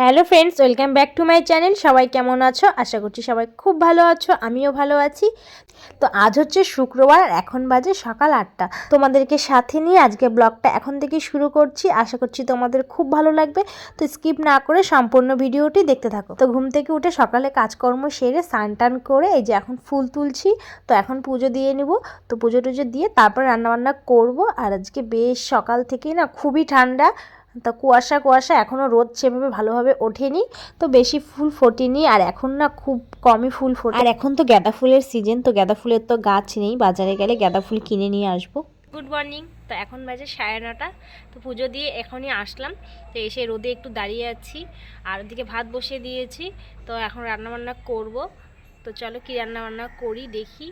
Hello friends, welcome back to my channel. সবাই কেমন আছো? আশা করছি সবাই খুব ভালো আছো, আমিও ভালো আছি। তো আজ হচ্ছে শুক্রবার, এখন বাজে সকাল আটটা। তোমাদেরকে সাথে নিয়ে আজকে ব্লগটা এখন থেকে শুরু করছি। আশা করছি তোমাদের খুব ভালো লাগবে। তো স্কিপ না করে সম্পূর্ণ ভিডিওটি দেখতে থাকো। তো ঘুম থেকে উঠে সকালে কাজকর্ম সেরে স্নান টান করে এই যে এখন ফুল তুলছি, তো এখন পুজো দিয়ে নিব। তো পুজো টুজো দিয়ে তারপর রান্নাবান্না করব। আর আজকে বেশ সকাল থেকেই না খুবই ঠান্ডা। তা কুয়াশা কুয়াশা এখনও রোদ সেভাবে ভালোভাবে ওঠেনি। তো বেশি ফুল ফোটেনি আর এখন না খুব কমই ফুল ফোটে। আর এখন তো গাঁদা ফুলের সিজন তো গাঁদা ফুলের তো গাছ নেই। বাজারে গেলে গাঁদা ফুল কিনে নিয়ে আসব। গুড মর্নিং তো এখন বাজে সাড়ে নটা। তো পুজো দিয়ে এখনই আসলাম। তো এসে রোদে একটু দাঁড়িয়ে আছি। আর ওদিকে ভাত বসিয়ে দিয়েছি। তো এখন রান্নাবান্না করব। তো চলো কি রান্নাবান্না করি দেখি।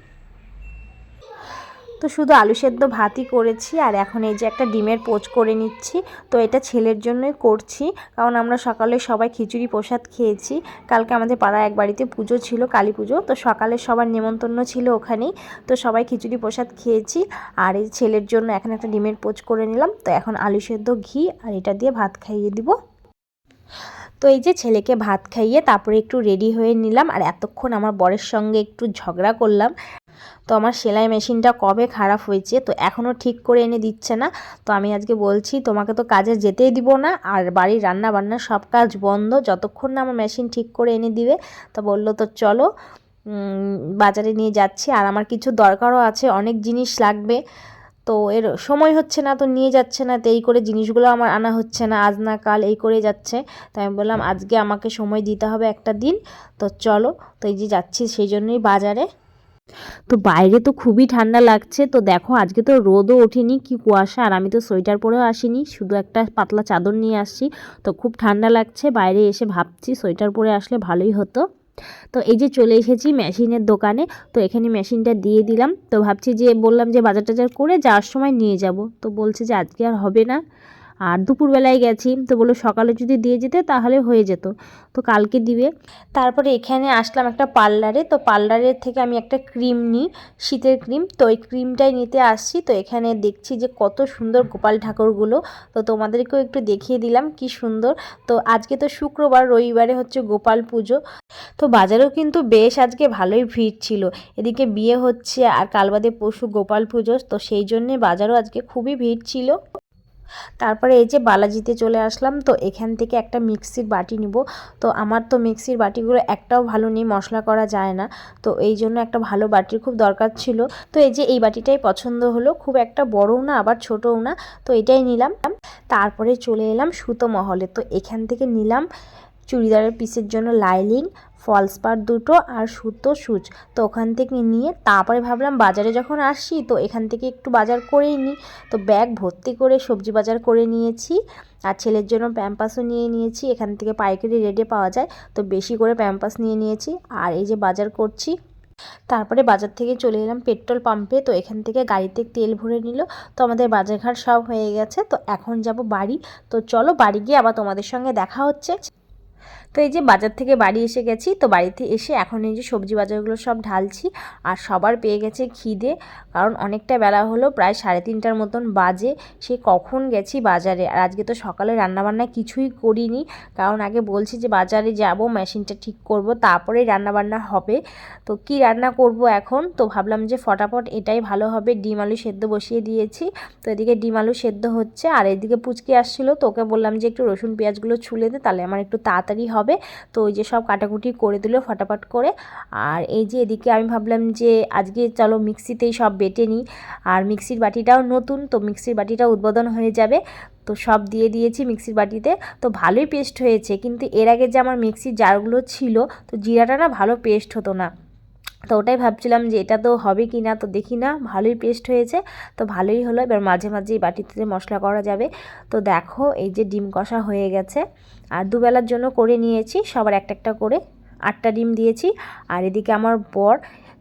তো শুধু আলু সেদ্ধ ভাতই করেছি, আর এখন এই যে একটা ডিমের পোচ করে নিচ্ছি, তো এটা ছেলের জন্যই করছি, কারণ আমরা সকালে সবাই খিচুড়ি প্রসাদ খেয়েছি। কালকে আমাদের পাড়ায় এক বাড়িতে পুজো ছিল, কালী পুজো, তো সকালে সবার নেমন্তন্ন ছিল ওখানেই, তো সবাই খিচুড়ি প্রসাদ খেয়েছি, আর এই ছেলের জন্য এখন একটা ডিমের পোচ করে নিলাম, তো এখন আলু সেদ্ধ ঘি, আর এটা দিয়ে ভাত খাইয়ে দিব। তো এই যে ছেলেকে ভাত খাইয়ে তারপরে একটু রেডি হয়ে নিলাম, আর এতক্ষণ আমার বরের সঙ্গে একটু ঝগড়া করলাম। তো আমার সেলাই মেশিনটা কবে খারাপ হয়েছে, তো এখনও ঠিক করে এনে দিচ্ছে না। তো আমি আজকে বলছি, তোমাকে তো কাজে যেতেই দিব না, আর বাড়ির রান্না বান্না সব কাজ বন্ধ, যতক্ষণ না আমার মেশিন ঠিক করে এনে দিবে। তো বলল, তো চলো বাজারে নিয়ে যাচ্ছি, আর আমার কিছু দরকারও আছে, অনেক জিনিস লাগবে। তো এর সময় হচ্ছে না, তো নিয়ে যাচ্ছে না, তো এই করে জিনিসগুলো আমার আনা হচ্ছে না, আজ না কাল এই করে যাচ্ছে। তো আমি বললাম, আজকে আমাকে সময় দিতে হবে একটা দিন, তো চলো। তো এই যে যাচ্ছি, সেই জন্যই বাজারে। তো বাইরে তো খুবই ঠান্ডা লাগছে, তো দেখো আজকে তো রোদও ওঠেনি, কি কুয়াশা, আর আমি তো সোয়েটার পরেও আসিনি, শুধু একটা পাতলা চাদর নিয়ে আসছি, তো খুব ঠান্ডা লাগছে, বাইরে এসে ভাবছি সোয়েটার পরে আসলে ভালোই হতো। তো এই যে চলে এসেছি মেশিনের দোকানে, তো এখানে মেশিনটা দিয়ে দিলাম, তো ভাবছি যে বললাম যে বাজার টাজার করে যাওয়ার সময় নিয়ে যাব, তো বলছে যে আজকে আর হবে না আর দুপুরবেলায় গেছি, তো বলল সকালে যদি দিয়ে যেতে তাহলে হয়ে যেত, তো কালকে দিবে। তারপরে এখানে আসলাম একটা পার্লারে, তো পার্লারের থেকে আমি একটা ক্রিম নিই, শীতের ক্রিম, তো ওই ক্রিমটাই নিতে আসছি, তো এখানে দেখছি যে কত সুন্দর গোপাল ঠাকুরগুলো, তো তোমাদেরকেও একটু দেখিয়ে দিলাম কি সুন্দর। তো আজকে তো শুক্রবার, রবিবারে হচ্ছে গোপাল পুজো, তো বাজারেও কিন্তু বেশ আজকে ভালোই ভিড় ছিল। এদিকে বিয়ে হচ্ছে আর কালবাদে পশু গোপাল পুজো, তো সেই জন্যে বাজারও আজকে খুবই ভিড় ছিল। তারপরে এই যে বালাজিতে চলে আসলাম, তো এখান থেকে একটা মিক্সির বাটি নিব। তো আমার তো মিক্সির বাটিগুলো একটাও ভালো নেই, মশলা করা যায় না। তো এই জন্য একটা ভালো বাটির খুব দরকার ছিল। তো এই যে এই বাটিটাই পছন্দ হলো, খুব একটা বড়ও না, আবার ছোটও না। তো এটাই নিলাম। তারপরে চলে এলাম সুতো মহলে। তো এখান থেকে নিলাম চুড়িদারের পিসের জন্য লাইলিং ফলস পার দুটো আর সুতো, সুচ। তো ওখান থেকে নিয়ে তারপরে ভাবলাম বাজারে যখন আসি, তো এখান থেকে একটু বাজার করেই নিই। তো ব্যাগ ভর্তি করে সবজি বাজার করে নিয়েছি আর ছেলের জন্য প্যাম্পাসও নিয়ে নিয়েছি। এখান থেকে পাইকারি রেটে পাওয়া যায়, তো বেশি করে প্যাম্পাস নিয়ে নিয়েছি। আর এই যে বাজার করছি, তারপরে বাজার থেকে চলে এলাম পেট্রোল পাম্পে। তো এখান থেকে গাড়িতে তেল ভরে নিল। তো আমাদের বাজারঘাট সব হয়ে গেছে। তো এখন যাব বাড়ি। তো চলো বাড়ি গিয়ে আবার তোমাদের সঙ্গে দেখা হচ্ছে। তো এই যে বাজার থেকে বাড়ি এসে গেছি, তো বাড়িতে এসে এখন এই যে সবজি বাজারগুলো সব ঢালছি আর সবার পেয়ে গেছে খিদে, কারণ অনেকটা বেলা হলো, প্রায় সাড়ে তিনটার মতন বাজে, সে কখন গেছি বাজারে? আর আজকে তো সকালে রান্নাবান্না কিছুই করিনি, কারণ আগে বলছি যে বাজারে যাব, মেশিনটা ঠিক করব, তারপরে রান্নাবান্না হবে। তো কি রান্না করব এখন? তো ভাবলাম যে ফটাফট এটাই ভালো হবে, ডিম আলু সেদ্ধ বসিয়ে দিয়েছি। তো এদিকে ডিম আলু সেদ্ধ হচ্ছে, আর এদিকে পুচকি আসছিল, তো ওকে বললাম যে একটু রসুন পেঁয়াজগুলো ছুলে দে, তাহলে আমার একটু তাড়াতাড়ি হবে। হবে। তো ওই যে সব কাটাকুটি করে দিল ফটাফট করে। আর এই যে এদিকে আমি ভাবলাম যে আজকে চলো মিক্সিতেই সব বেটে নিই। আর মিক্সির বাটিটাও নতুন, তো মিক্সির বাটিটা উদ্বোধন হয়ে যাবে। তো সব দিয়ে দিয়েছি মিক্সির বাটিতে। তো ভালোই পেস্ট হয়েছে, কিন্তু এর আগে যে আমার মিক্সির জারগুলো ছিল, তো জিরাটা না ভালো পেস্ট হতো না। তো ওটাই ভাবছিলাম যে এটা তো হবে কি না, তো দেখি না, ভালোই পেস্ট হয়েছে, তো ভালোই হলো, এবার মাঝে মাঝে এই বাটিতে মশলা করা যাবে। তো দেখো, এই যে ডিম কষা হয়ে গেছে, আর দুবেলার জন্য করে নিয়েছি, সবার একটা একটা করে, আটটা ডিম দিয়েছি, আর এদিকে আমার বর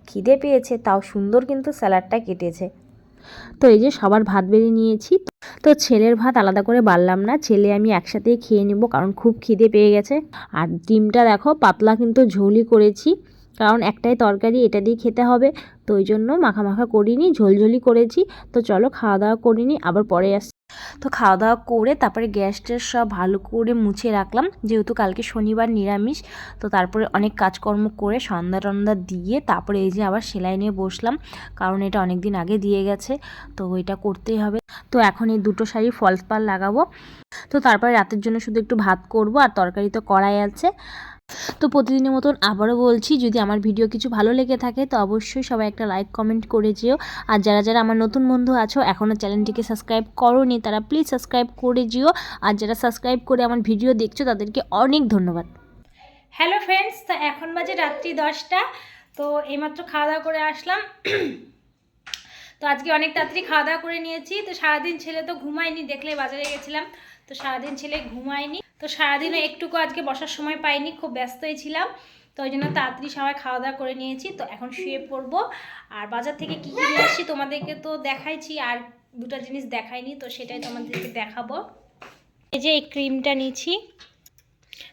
খিদে পেয়েছে, তাও সুন্দর কিন্তু স্যালাডটা কেটেছে। তো এই যে সবার ভাত বেড়ে নিয়েছি, তো ছেলের ভাত আলাদা করে বাড়লাম না, ছেলে আমি একসাথেই খেয়ে নেব, কারণ খুব খিদে পেয়ে গেছে। আর ডিমটা দেখো, পাতলা কিন্তু ঝোলই করেছি কারণ একটাই তরকারি, এটা দিয়ে খেতে হবে। তো ওই জন্য মাখা মাখা করিনি ঝোলঝোলি করেছি। তো চলো খাওয়া দাওয়া করিনি, আবার পরে আসছি। তো খাওয়া দাওয়া করে তারপরে গ্যাস ট্যাস সব ভালো করে মুছে রাখলাম। যেহেতু কালকে শনিবার নিরামিষ, তো তারপরে অনেক কাজকর্ম করে সন্ধ্যা টন্ধা দিয়ে তারপরে এই যে আবার সেলাই নিয়ে বসলাম, কারণ এটা অনেক দিন আগে দিয়ে গেছে, তো এটা করতেই হবে। তো এখন এই দুটো শাড়ি ফলস পাল লাগাবো। তো তারপরে রাতের জন্য শুধু একটু ভাত করব, আর তরকারি তো কড়াই আছে। তো প্রতিদিনের মতন আবারও বলছি, যদি আমার ভিডিও কিছু ভালো লেগে থাকে, তো অবশ্যই সবাই একটা লাইক কমেন্ট করে যেও। আর যারা যারা আমার নতুন বন্ধু আছো এখনও চ্যানেলটিকে সাবস্ক্রাইব করোনি, তারা প্লিজ সাবস্ক্রাইব করে যেও। আর যারা সাবস্ক্রাইব করে আমার ভিডিও দেখছ, তাদেরকে অনেক ধন্যবাদ। হ্যালো ফ্রেন্ডস তো এখন বাজে রাত্রি দশটা, তো এইমাত্র খাওয়া দাওয়া করে আসলাম। তো আজকে অনেক তাড়াতাড়ি খাওয়া দাওয়া করে নিয়েছি। তো সারাদিন ছেলে তো ঘুমায়নি, দেখলে বাজারে গেছিলাম। তো সারাদিন ছেলে ঘুমায়নি। তো সারাদিনও একটুকু আজকে বসার সময় পাইনি, খুব ব্যস্তই ছিলাম, তো ওই জন্য তাড়াতাড়ি সবাই খাওয়া দাওয়া করে নিয়েছি, তো এখন শুয়ে পড়ব। আর বাজার থেকে কী কী আসছি তোমাদেরকে তো দেখাইছি, আর দুটো জিনিস দেখাইনি, তো সেটাই তোমাদেরকে দেখাবো। এই যে এই ক্রিমটা নিয়েছি,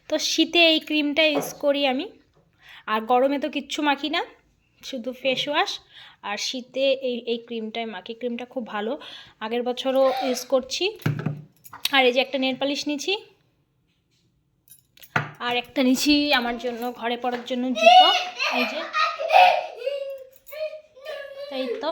তো শীতে এই ক্রিমটা ইউজ করি আমি, আর গরমে তো কিচ্ছু মাখি না, শুধু ফেস ওয়াশ আর শীতে এই এই ক্রিমটাই মাখি ক্রিমটা খুব ভালো, আগের বছরও ইউজ করছি। আর এই যে একটা নেল পালিশ নিয়েছি আর একটা নিছি আমার জন্য ঘরে পড়ার জন্য জুতো এই যে। এই তো।